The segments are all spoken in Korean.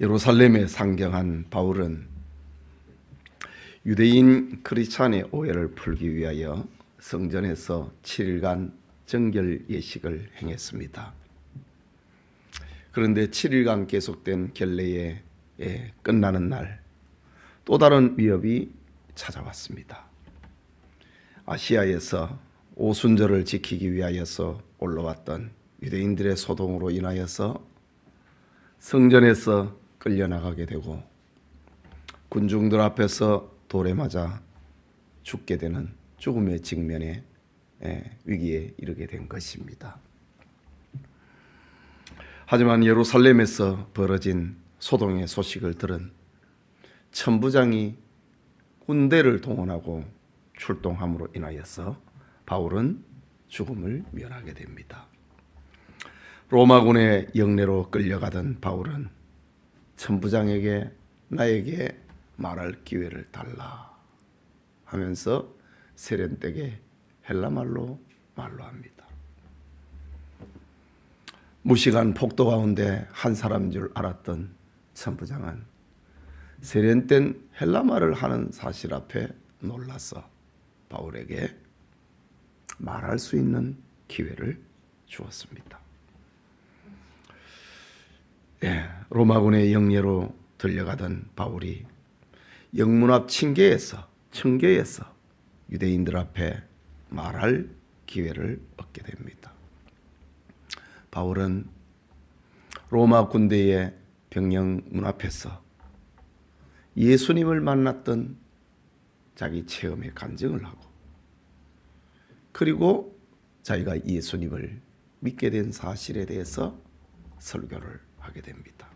예루살렘에 상경한 바울은 유대인 크리스찬의 오해를 풀기 위하여 성전에서 7일간 정결 예식을 행했습니다. 그런데 7일간 계속된 결례에 예, 끝나는 날 또 다른 위협이 찾아왔습니다. 아시아에서 오순절을 지키기 위하여서 올라왔던 유대인들의 소동으로 인하여서 성전에서 끌려나가게 되고 군중들 앞에서 돌에 맞아 죽게 되는 죽음의 직면에 예, 위기에 이르게 된 것입니다. 하지만 예루살렘에서 벌어진 소동의 소식을 들은 천부장이 군대를 동원하고 출동함으로 인하여서 바울은 죽음을 면하게 됩니다. 로마군의 영내로 끌려가던 바울은 천부장에게 나에게 말할 기회를 달라 하면서 세련되게 헬라말로 말로 합니다. 무식한 폭도 가운데 한 사람인 줄 알았던 천부장은 세련된 헬라말을 하는 사실 앞에 놀라서 바울에게 말할 수 있는 기회를 주었습니다. 예, 로마군의 영예로 들려가던 바울이 영문 앞 층계에서 층계에서 유대인들 앞에 말할 기회를 얻게 됩니다. 바울은 로마 군대의 병영 문 앞에서 예수님을 만났던 자기 체험에 간증을 하고 그리고 자기가 예수님을 믿게 된 사실에 대해서 설교를 하게 됩니다.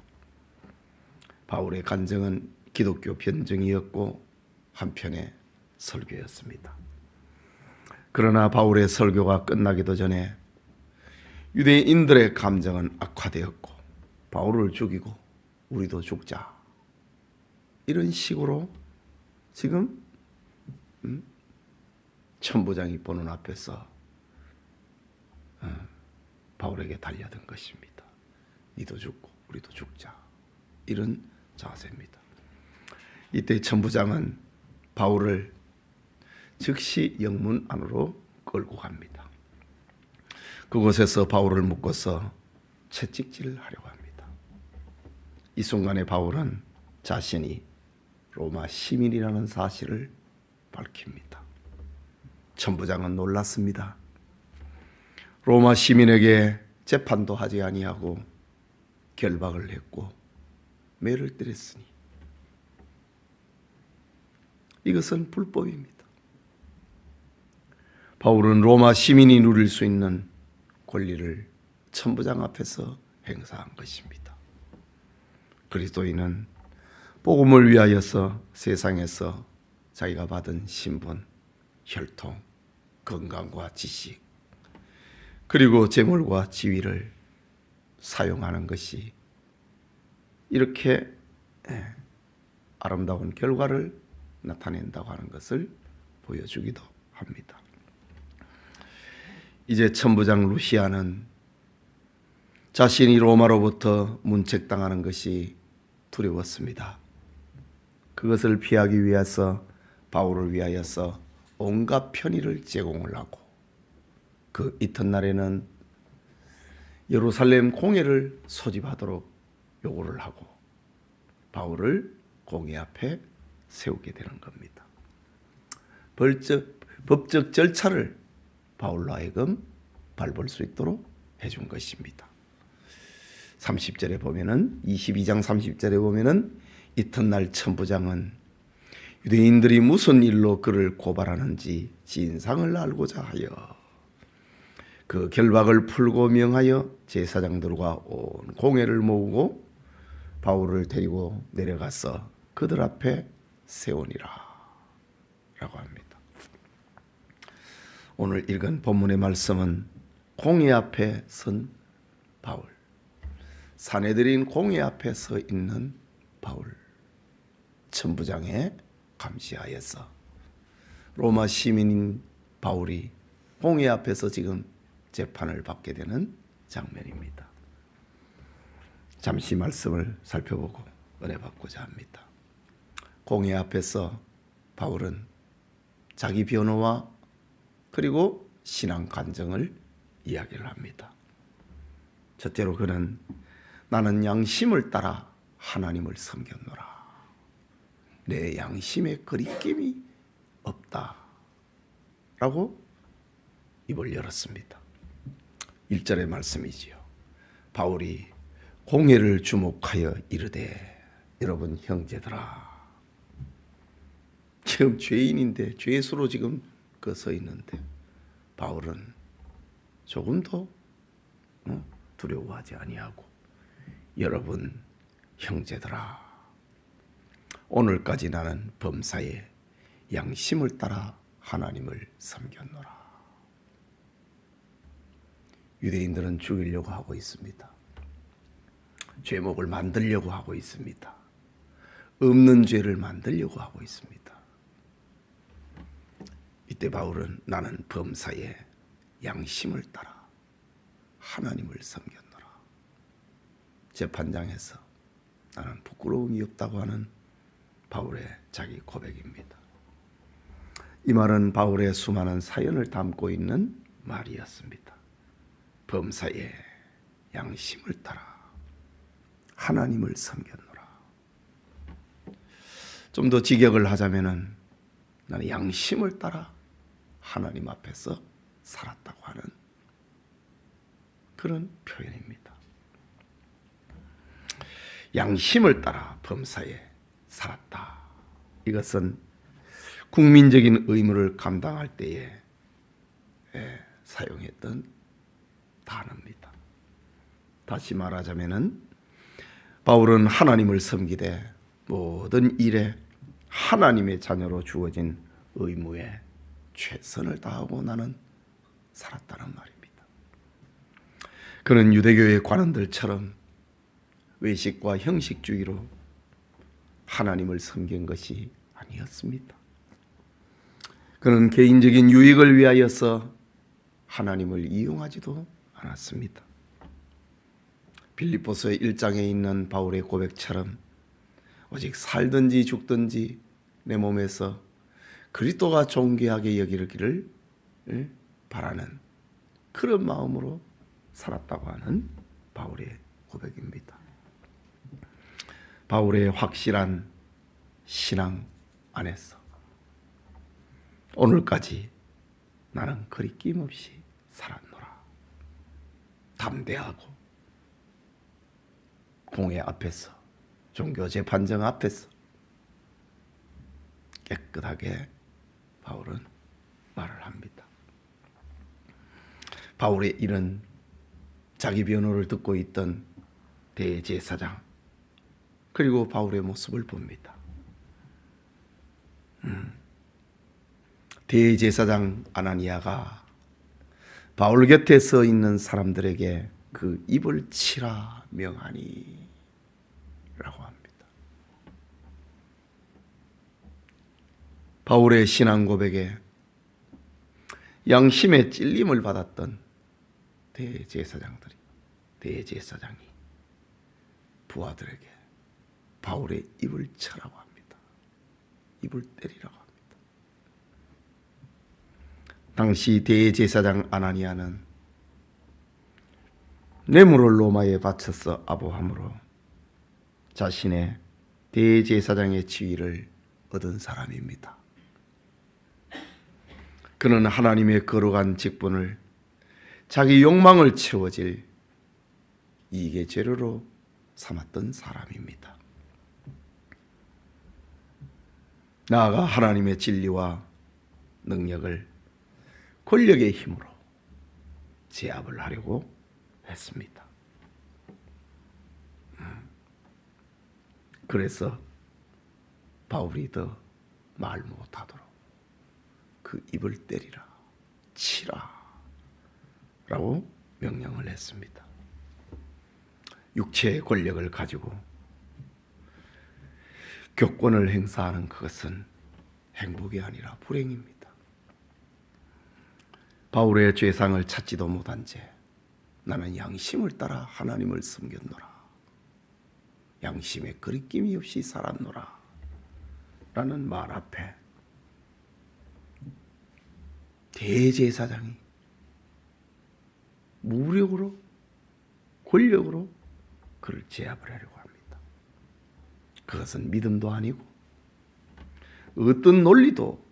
바울의 간증은 기독교 변증이었고 한편의 설교였습니다. 그러나 바울의 설교가 끝나기도 전에 유대인들의 감정은 악화되었고 바울을 죽이고 우리도 죽자 이런 식으로 지금 음? 천부장이 보는 앞에서 어, 바울에게 달려든 것입니다. 니도 죽고 우리도 죽자 이런 자세입니다. 이때 천부장은 바울을 즉시 영문 안으로 끌고 갑니다. 그곳에서 바울을 묶어서 채찍질을 하려고 합니다. 이 순간에 바울은 자신이 로마 시민이라는 사실을 밝힙니다. 천부장은 놀랐습니다. 로마 시민에게 재판도 하지 아니하고 결박을 했고 매를 때렸으니 이것은 불법입니다. 바울은 로마 시민이 누릴 수 있는 권리를 천부장 앞에서 행사한 것입니다. 그리스도인은 복음을 위하여서 세상에서 자기가 받은 신분, 혈통, 건강과 지식, 그리고 재물과 지위를 사용하는 것이 이렇게 예, 아름다운 결과를 나타낸다고 하는 것을 보여주기도 합니다. 이제 천부장 루시아는 자신이 로마로부터 문책당하는 것이 두려웠습니다. 그것을 피하기 위해서 바울을 위하여서 온갖 편의를 제공을 하고 그 이튿날에는 예루살렘 공회를 소집하도록 요구를 하고 바울을 공회 앞에 세우게 되는 겁니다. 벌적, 법적 절차를 바울로 하여금 밟을 수 있도록 해준 것입니다. 30절에 보면은 22장 30절에 보면은 이튿날 천부장은 유대인들이 무슨 일로 그를 고발하는지 진상을 알고자 하여 그 결박을 풀고 명하여 제사장들과 온 공회를 모으고 바울을 데리고 내려가서 그들 앞에 세우니라 라고 합니다. 오늘 읽은 본문의 말씀은 공회 앞에 선 바울 사내들인 공회 앞에 서 있는 바울 천부장의 감시하여서 로마 시민인 바울이 공회 앞에서 지금 재판을 받게 되는 장면입니다. 잠시 말씀을 살펴보고 은혜 받고자 합니다. 공회 앞에서 바울은 자기 변호와 그리고 신앙 간증을 이야기를 합니다. 첫째로 그는 나는 양심을 따라 하나님을 섬겼노라. 내 양심에 거리낌이 없다. 라고 입을 열었습니다. 1절의 말씀이지요. 바울이 공회를 주목하여 이르되 여러분 형제들아 지금 죄인인데 죄수로 지금 그 서 있는데 바울은 조금도 어, 두려워하지 아니하고 여러분 형제들아 오늘까지 나는 범사에 양심을 따라 하나님을 섬겼노라. 유대인들은 죽이려고 하고 있습니다. 죄목을 만들려고 하고 있습니다. 없는 죄를 만들려고 하고 있습니다. 이때 바울은 나는 범사에 양심을 따라 하나님을 섬겼노라. 재판장에서 나는 부끄러움이 없다고 하는 바울의 자기 고백입니다. 이 말은 바울의 수많은 사연을 담고 있는 말이었습니다. 범사에 양심을 따라 하나님을 섬겼노라. 좀 더 직역을 하자면은 나는 양심을 따라 하나님 앞에서 살았다고 하는 그런 표현입니다. 양심을 따라 범사에 살았다. 이것은 국민적인 의무를 감당할 때에 예, 사용했던 단어입니다. 다시 말하자면은 바울은 하나님을 섬기되 모든 일에 하나님의 자녀로 주어진 의무에 최선을 다하고 나는 살았다는 말입니다. 그는 유대교의 관원들처럼 외식과 형식주의로 하나님을 섬긴 것이 아니었습니다. 그는 개인적인 유익을 위하여서 하나님을 이용하지도 않았습니다. 빌립보서의 1장에 있는 바울의 고백처럼 오직 살든지 죽든지 내 몸에서 그리스도가 존귀하게 여기기를 예, 바라는 그런 마음으로 살았다고 하는 바울의 고백입니다. 바울의 확실한 신앙 안에서 오늘까지 나는 거리낌 없이 살았노라. 담대하고 공회 앞에서 종교 재판정 앞에서 깨끗하게 바울은 말을 합니다. 바울의 이런 자기 변호를 듣고 있던 대제사장 그리고 바울의 모습을 봅니다. 음. 대제사장 아나니아가 바울 곁에 서 있는 사람들에게 그 입을 치라 명하니 라고 합니다. 바울의 신앙 고백에 양심의 찔림을 받았던 대제사장들이 대제사장이 부하들에게 바울의 입을 쳐라고 합니다. 입을 때리라고. 당시 대제사장 아나니아는 뇌물을 로마에 바쳐서 아보함으로 자신의 대제사장의 지위를 얻은 사람입니다. 그는 하나님의 거룩한 직분을 자기 욕망을 채워질 이익의 재료로 삼았던 사람입니다. 나아가 하나님의 진리와 능력을 권력의 힘으로 제압을 하려고 했습니다. 음. 그래서 바울이 더 말 못하도록 그 입을 때리라, 치라 라고 명령을 했습니다. 육체의 권력을 가지고 교권을 행사하는 그것은 행복이 아니라 불행입니다. 바울의 죄상을 찾지도 못한 채 나는 양심을 따라 하나님을 섬겼노라. 양심에 거리낌이 없이 살았노라 라는 말 앞에 대제사장이 무력으로 권력으로 그를 제압을 하려고 합니다. 그것은 믿음도 아니고 어떤 논리도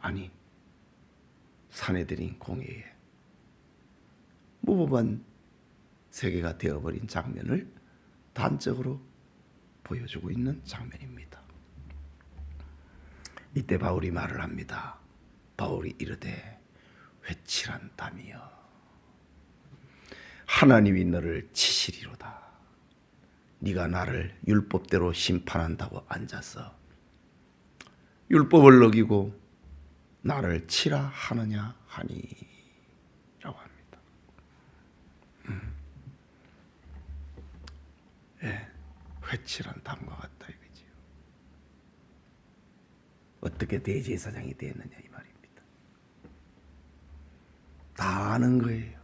아니 사내들인 공회에 무법한 세계가 되어버린 장면을 단적으로 보여주고 있는 장면입니다. 이때 바울이 말을 합니다. 바울이 이르되 회칠한 담이여 하나님이 너를 치시리로다. 네가 나를 율법대로 심판한다고 앉아서 율법을 어기고 나를 치라 하느냐 하니라고 합니다. 음. 예, 회칠한 담과 같다 이거지요. 어떻게 대제사장이 되었느냐 이 말입니다. 다 아는 거예요.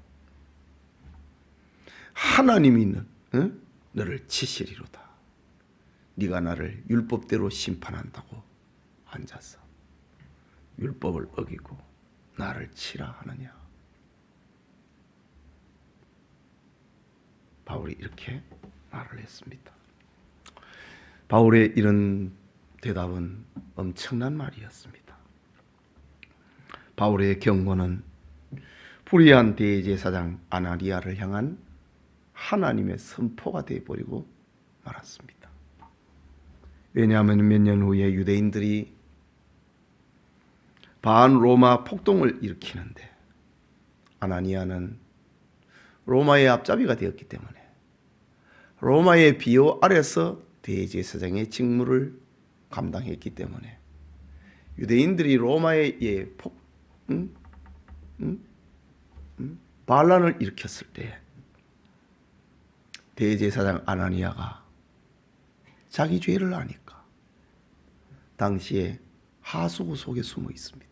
하나님이 너, 어? 너를 치시리로다. 네가 나를 율법대로 심판한다고 앉아서 율법을 어기고 나를 치라 하느냐. 바울이 이렇게 말을 했습니다. 바울의 이런 대답은 엄청난 말이었습니다. 바울의 경고는 불의한 대제사장 아나리아를 향한 하나님의 선포가 되어버리고 말았습니다. 왜냐하면 몇 년 후에 유대인들이 반 로마 폭동을 일으키는데 아나니아는 로마의 앞잡이가 되었기 때문에 로마의 비호 아래서 대제사장의 직무를 감당했기 때문에 유대인들이 로마의 폭 응? 응? 응? 반란을 일으켰을 때 대제사장 아나니아가 자기 죄를 아니까 당시에 하수구 속에 숨어 있습니다.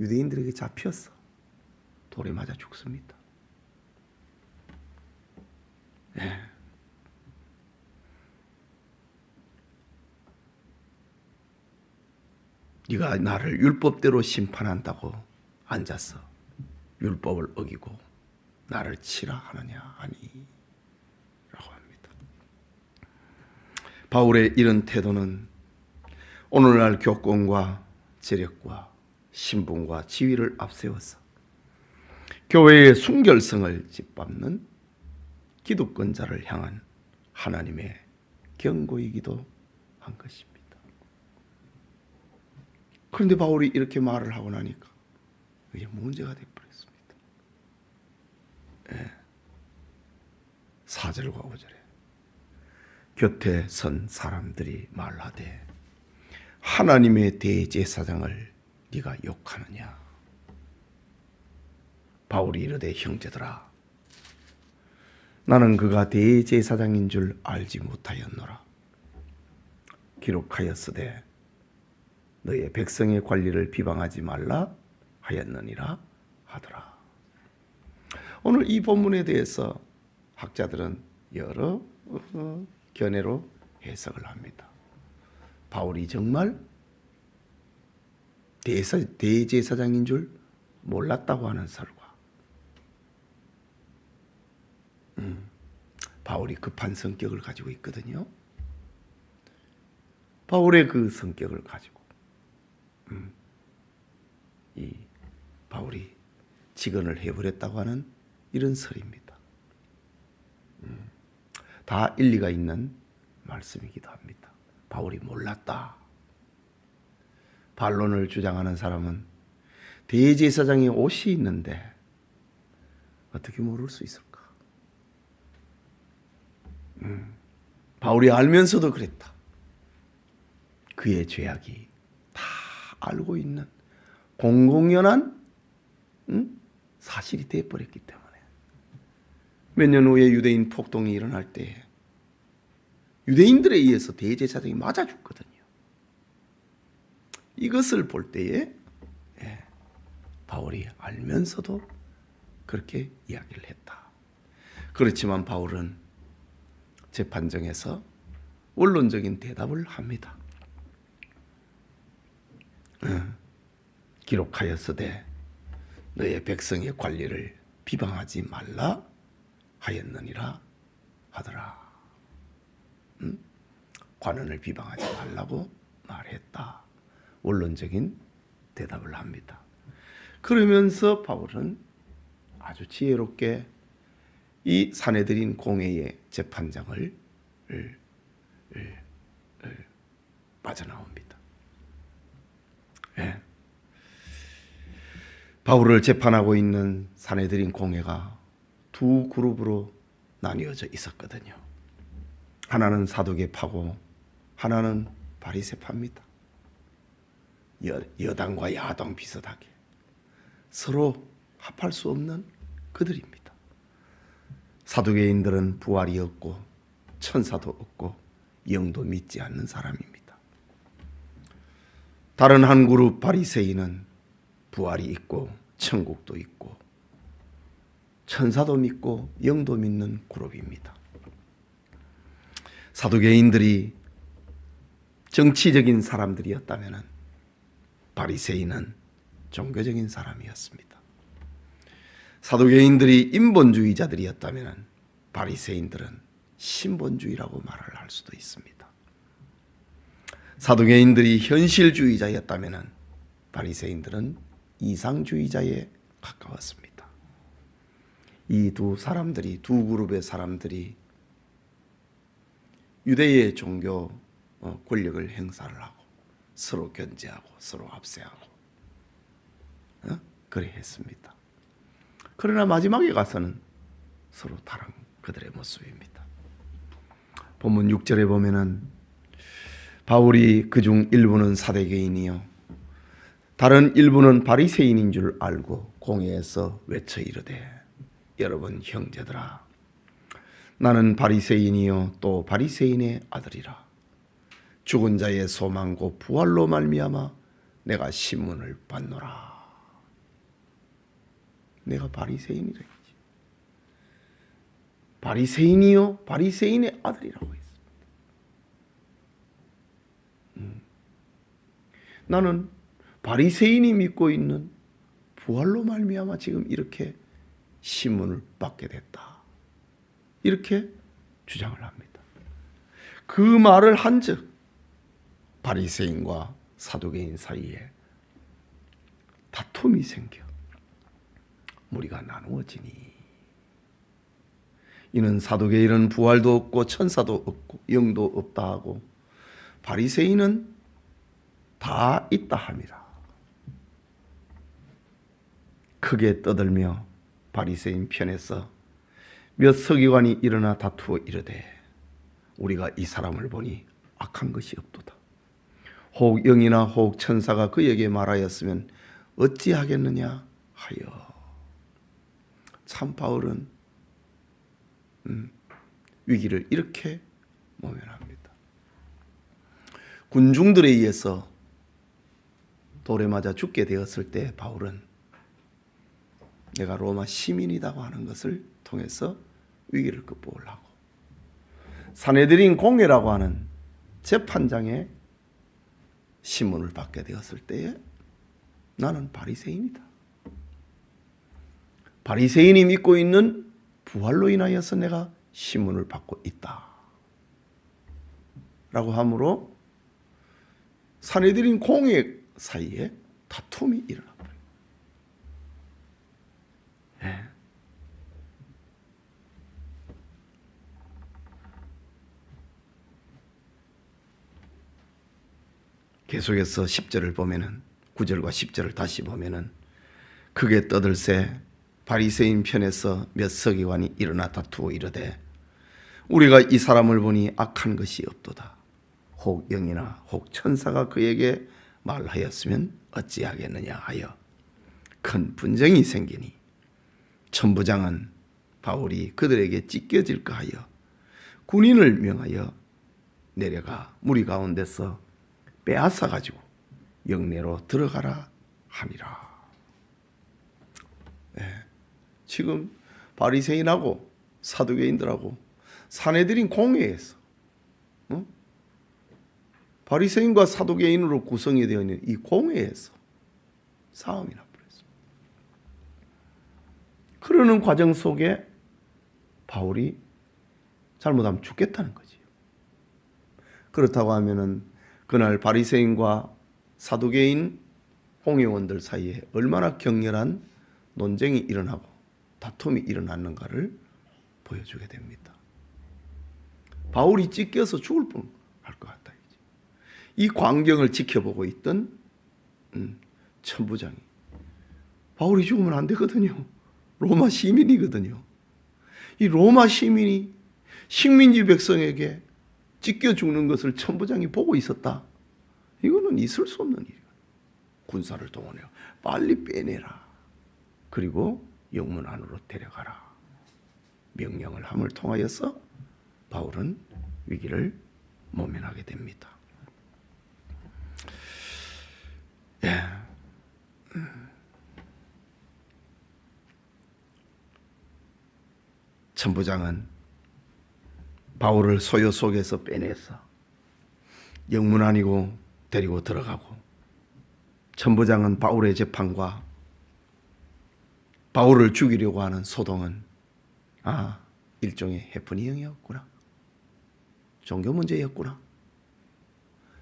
유대인들에게 잡혔어. 돌에 맞아 죽습니다. 예. 네가 나를 율법대로 심판한다고 앉아서 율법을 어기고 나를 치라 하느냐 하니 라고 합니다. 바울의 이런 태도는 오늘날 교권과 재력과 신분과 지위를 앞세워서 교회의 순결성을 짓밟는 기득권자를 향한 하나님의 경고이기도 한 것입니다. 그런데 바울이 이렇게 말을 하고 나니까 이게 문제가 되어버렸습니다. 4절과 5절에 곁에 선 사람들이 말하되 하나님의 대제사장을 네가 욕하느냐? 바울이 이르되 형제들아 나는 그가 대제사장인 줄 알지 못하였노라. 기록하였으되 너의 백성의 관리를 비방하지 말라 하였느니라 하더라. 오늘 이 본문에 대해서 학자들은 여러 어, 견해로 해석을 합니다. 바울이 정말 대사, 대제사장인 줄 몰랐다고 하는 설과 음, 바울이 급한 성격을 가지고 있거든요. 바울의 그 성격을 가지고 음, 이 바울이 직언을 해버렸다고 하는 이런 설입니다. 음, 다 일리가 있는 말씀이기도 합니다. 바울이 몰랐다. 반론을 주장하는 사람은 대제사장의 옷이 있는데 어떻게 모를 수 있을까? 음, 바울이 알면서도 그랬다. 그의 죄악이 다 알고 있는 공공연한 음? 사실이 되어버렸기 때문에 몇 년 후에 유대인 폭동이 일어날 때 유대인들에 의해서 대제사장이 맞아 죽거든요. 이것을 볼 때에 예, 바울이 알면서도 그렇게 이야기를 했다. 그렇지만 바울은 재판정에서 원론적인 대답을 합니다. 어, 기록하였으되 너의 백성의 관리를 비방하지 말라 하였느니라 하더라. 음? 관원을 비방하지 말라고 말했다. 원론적인 대답을 합니다. 그러면서 바울은 아주 지혜롭게 이 사내들인 공회의 재판장을 을, 을, 을 빠져나옵니다. 예. 바울을 재판하고 있는 사내들인 공회가 두 그룹으로 나뉘어져 있었거든요. 하나는 사두개 파고 하나는 바리새파입니다. 여, 여당과 야당 비슷하게 서로 합할 수 없는 그들입니다. 사두개인들은 부활이 없고 천사도 없고 영도 믿지 않는 사람입니다. 다른 한 그룹 바리새인은 부활이 있고 천국도 있고 천사도 믿고 영도 믿는 그룹입니다. 사두개인들이 정치적인 사람들이었다면 바리새인은 종교적인 사람이었습니다. 사두개인들이 인본주의자들이었다면 바리새인들은 신본주의라고 말을 할 수도 있습니다. 사두개인들이 현실주의자였다면 바리새인들은 이상주의자에 가까웠습니다. 이 두 사람들이 두 그룹의 사람들이 유대의 종교 어, 권력을 행사를 하고 서로 견제하고 서로 압세하고 어? 그래 했습니다. 그러나 마지막에 가서는 서로 다른 그들의 모습입니다. 본문 6절에 보면은 바울이 그중 일부는 사대개인이요 다른 일부는 바리새인인 줄 알고 공회에서 외쳐 이르되 여러분 형제들아 나는 바리새인이요 또 바리새인의 아들이라 죽은 자의 소망고 부활로 말미암아 내가 신문을 받노라 내가 바리새인이라 했지 바리새인이요 바리새인의 아들이라고 했습니다 음. 나는 바리새인이 믿고 있는 부활로 말미암아 지금 이렇게 신문을 받게 됐다. 이렇게 주장을 합니다. 그 말을 한즉 바리새인과 사두개인 사이에 다툼이 생겨 무리가 나누어지니 이는 사두개인은 부활도 없고 천사도 없고 영도 없다 하고 바리새인은 다 있다 합니다. 크게 떠들며 바리새인 편에서 몇 서기관이 일어나 다투어 이르되 우리가 이 사람을 보니 악한 것이 없도다. 혹 영이나 혹 천사가 그에게 말하였으면 어찌하겠느냐 하여 참 바울은 음, 위기를 이렇게 모면합니다. 군중들에 의해서 돌에 맞아 죽게 되었을 때 바울은 내가 로마 시민이라고 하는 것을 통해서 위기를 극복을 하고 사내들인 공회라고 하는 재판장의 신문을 받게 되었을 때에 나는 바리새인이다. 바리새인이 믿고 있는 부활로 인하여서 내가 신문을 받고 있다. 라고 하므로 사내들인 공회 사이에 다툼이 일어나 버려요. 예. 계속해서 10절을 보면은 9절과 10절을 다시 보면은 크게 떠들새 바리새인 편에서 몇 서기관이 일어나 다투어 이르되 우리가 이 사람을 보니 악한 것이 없도다. 혹 영이나 혹 천사가 그에게 말하였으면 어찌하겠느냐 하여 큰 분쟁이 생기니 천부장은 바울이 그들에게 찢겨질까 하여 군인을 명하여 내려가 무리 가운데서 빼앗아 가지고 영내로 들어가라 함이라. 네. 지금 바리새인하고 사두개인들하고 사내들인 공회에서 어? 바리새인과 사도개인으로 구성이 되어 있는 이 공회에서 싸움이 나버렸습니다. 그러는 과정 속에 바울이 잘못하면 죽겠다는 거지요. 그렇다고 하면은 그날 바리새인과 사두개인 홍해원들 사이에 얼마나 격렬한 논쟁이 일어나고 다툼이 일어났는가를 보여주게 됩니다. 바울이 찢겨서 죽을 뻔할 것 같다. 이 광경을 지켜보고 있던 음, 천부장이 바울이 죽으면 안 되거든요. 로마 시민이거든요. 이 로마 시민이 식민지 백성에게 찢겨 죽는 것을 천부장이 보고 있었다. 이거는 있을 수 없는 일이야. 군사를 동원해요. 빨리 빼내라. 그리고 영문 안으로 데려가라. 명령을 함을 통하여서 바울은 위기를 모면하게 됩니다. 예. 천부장은 바울을 소요 속에서 빼내서 영문 아니고 데리고 들어가고 천부장은 바울의 재판과 바울을 죽이려고 하는 소동은 아 일종의 해프닝이었구나 종교 문제였구나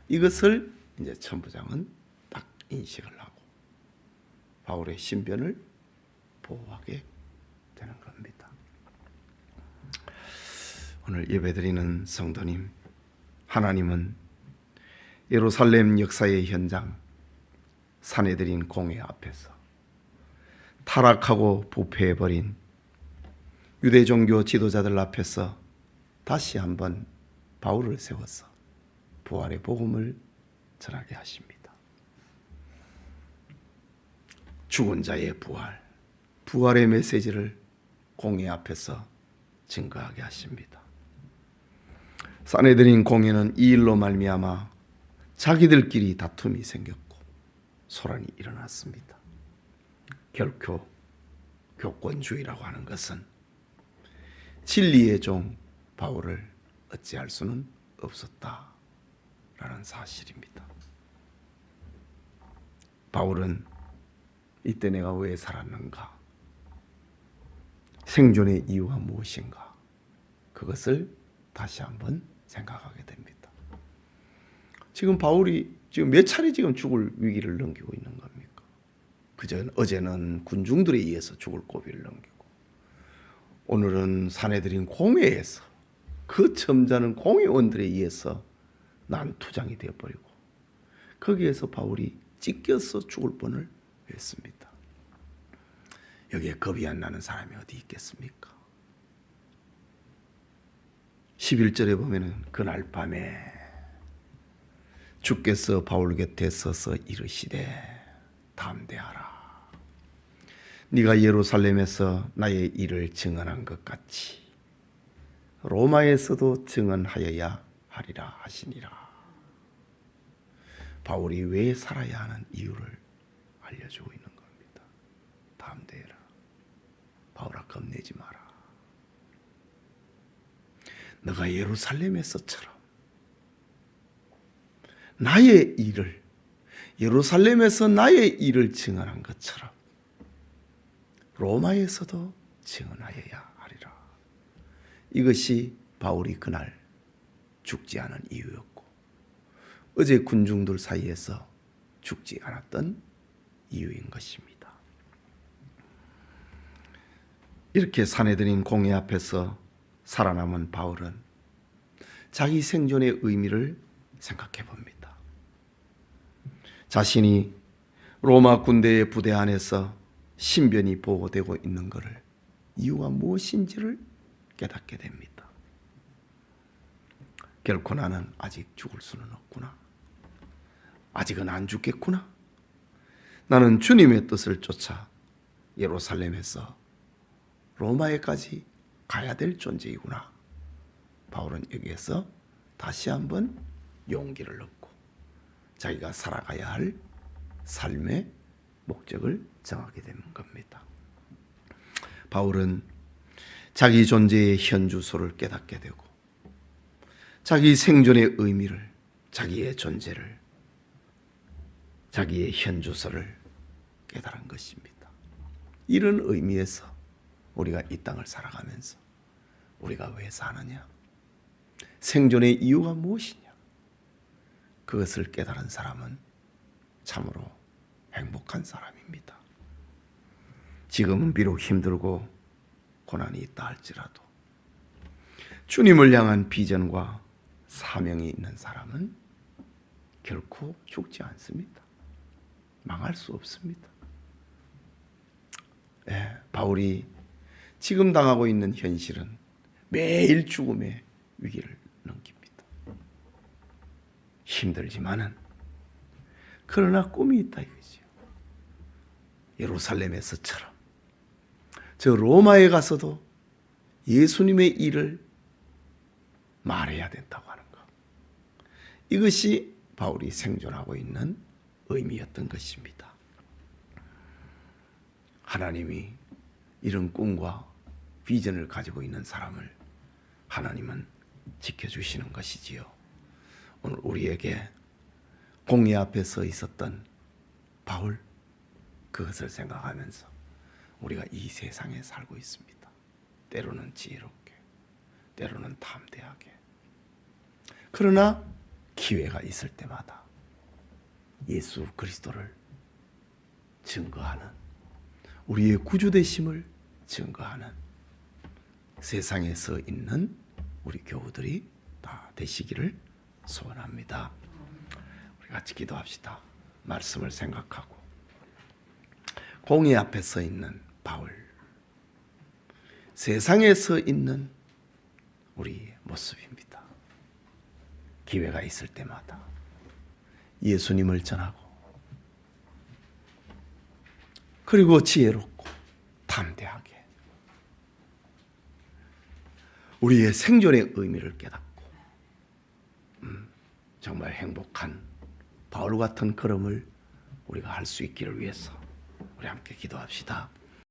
이것을 이제 천부장은 딱 인식을 하고 바울의 신변을 보호하게 되는 겁니다. 오늘 예배드리는 성도님, 하나님은 예루살렘 역사의 현장, 사내들인 공회 앞에서 타락하고 부패해버린 유대 종교 지도자들 앞에서 다시 한번 바울을 세워서 부활의 복음을 전하게 하십니다. 죽은 자의 부활, 부활의 메시지를 공회 앞에서 증거하게 하십니다. 사내들인 공회는 이 일로 말미암아 자기들끼리 다툼이 생겼고 소란이 일어났습니다. 결코 교권주의라고 하는 것은 진리의 종 바울을 어찌할 수는 없었다라는 사실입니다. 바울은 이때 내가 왜 살았는가? 생존의 이유가 무엇인가? 그것을 다시 한번 생각하게 됩니다. 지금 바울이 지금 몇 차례 지금 죽을 위기를 넘기고 있는 겁니까? 그저 어제는 군중들에 의해서 죽을 고비를 넘기고 오늘은 사내들인 공회에서 그 점잖은 공회원들에 의해서 난투장이 되어버리고 거기에서 바울이 찢겨서 죽을 뻔을 했습니다. 여기에 겁이 안 나는 사람이 어디 있겠습니까? 11절에 보면은 그날 밤에 주께서 바울 곁에 서서 이르시되 담대하라. 네가 예루살렘에서 나의 일을 증언한 것 같이 로마에서도 증언하여야 하리라 하시니라. 바울이 왜 살아야 하는 이유를 알려주고 있는 겁니다. 담대해라. 바울아 겁내지 마라. 너가 예루살렘에서처럼 나의 일을 예루살렘에서 나의 일을 증언한 것처럼 로마에서도 증언하여야 하리라. 이것이 바울이 그날 죽지 않은 이유였고 어제 군중들 사이에서 죽지 않았던 이유인 것입니다. 이렇게 사내들인 공회 앞에서 살아남은 바울은 자기 생존의 의미를 생각해 봅니다. 자신이 로마 군대의 부대 안에서 신변이 보호되고 있는 것을 이유가 무엇인지를 깨닫게 됩니다. 결코 나는 아직 죽을 수는 없구나. 아직은 안 죽겠구나. 나는 주님의 뜻을 쫓아 예루살렘에서 로마에까지 가야 될 존재이구나. 바울은 여기에서 다시 한번 용기를 얻고 자기가 살아가야 할 삶의 목적을 정하게 되는 겁니다. 바울은 자기 존재의 현주소를 깨닫게 되고 자기 생존의 의미를 자기의 존재를 자기의 현주소를 깨달은 것입니다. 이런 의미에서 우리가 이 땅을 살아가면서 우리가 왜 사느냐? 생존의 이유가 무엇이냐? 그것을 깨달은 사람은 참으로 행복한 사람입니다. 지금은 비록 힘들고 고난이 있다 할지라도 주님을 향한 비전과 사명이 있는 사람은 결코 죽지 않습니다. 망할 수 없습니다. 예, 바울이 지금 당하고 있는 현실은 매일 죽음의 위기를 넘깁니다. 힘들지만은 그러나 꿈이 있다 이거죠. 예루살렘에서처럼 저 로마에 가서도 예수님의 일을 말해야 된다고 하는 것. 이것이 바울이 생존하고 있는 의미였던 것입니다. 하나님이 이런 꿈과 비전을 가지고 있는 사람을 하나님은 지켜주시는 것이지요. 오늘 우리에게 공예 앞에 서 있었던 바울 그것을 생각하면서 우리가 이 세상에 살고 있습니다. 때로는 지혜롭게, 때로는 담대하게. 그러나 기회가 있을 때마다 예수 그리스도를 증거하는 우리의 구주되심을 증거하는 세상에 서 있는 우리 교우들이 다 되시기를 소원합니다. 우리 같이 기도합시다. 말씀을 생각하고 공의 앞에 서 있는 바울 세상에 서 있는 우리 모습입니다. 기회가 있을 때마다 예수님을 전하고 그리고 지혜롭고 담대하게 우리의 생존의 의미를 깨닫고 음, 정말 행복한 바울 같은 걸음을 우리가 할 수 있기를 위해서 우리 함께 기도합시다.